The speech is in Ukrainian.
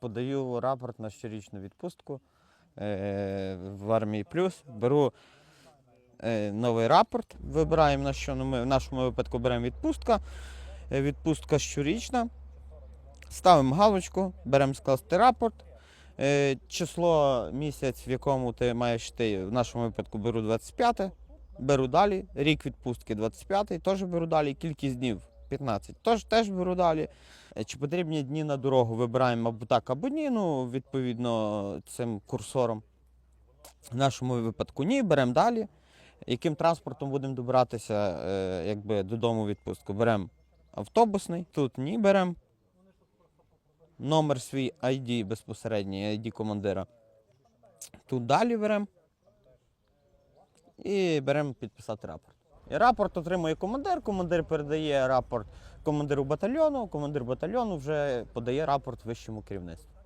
подаю рапорт на щорічну відпустку е, в армії плюс. Беру е, новий рапорт, вибираємо на що. Ну, ми в нашому випадку беремо відпустка. Е, Відпустка щорічна. Ставимо галочку, беремо скласти рапорт. Число місяць, в якому ти маєш йти, в нашому випадку беру 25, беру далі. Рік відпустки 25, теж беру далі. Кількість днів 15, теж, теж беру далі. Е, Чи потрібні дні на дорогу? Вибираємо або так, або ні. Ну, відповідно, цим курсором. В нашому випадку ні, беремо далі. Яким транспортом будемо добиратися е, якби, додому відпустку? Беремо автобусний, тут ні беремо. Номер свій ID безпосередній, ID командира. Тут далі беремо. І беремо підписати рапорт. І рапорт отримує командир, командир передає рапорт командиру батальйону, командир батальйону вже подає рапорт вищому керівництву.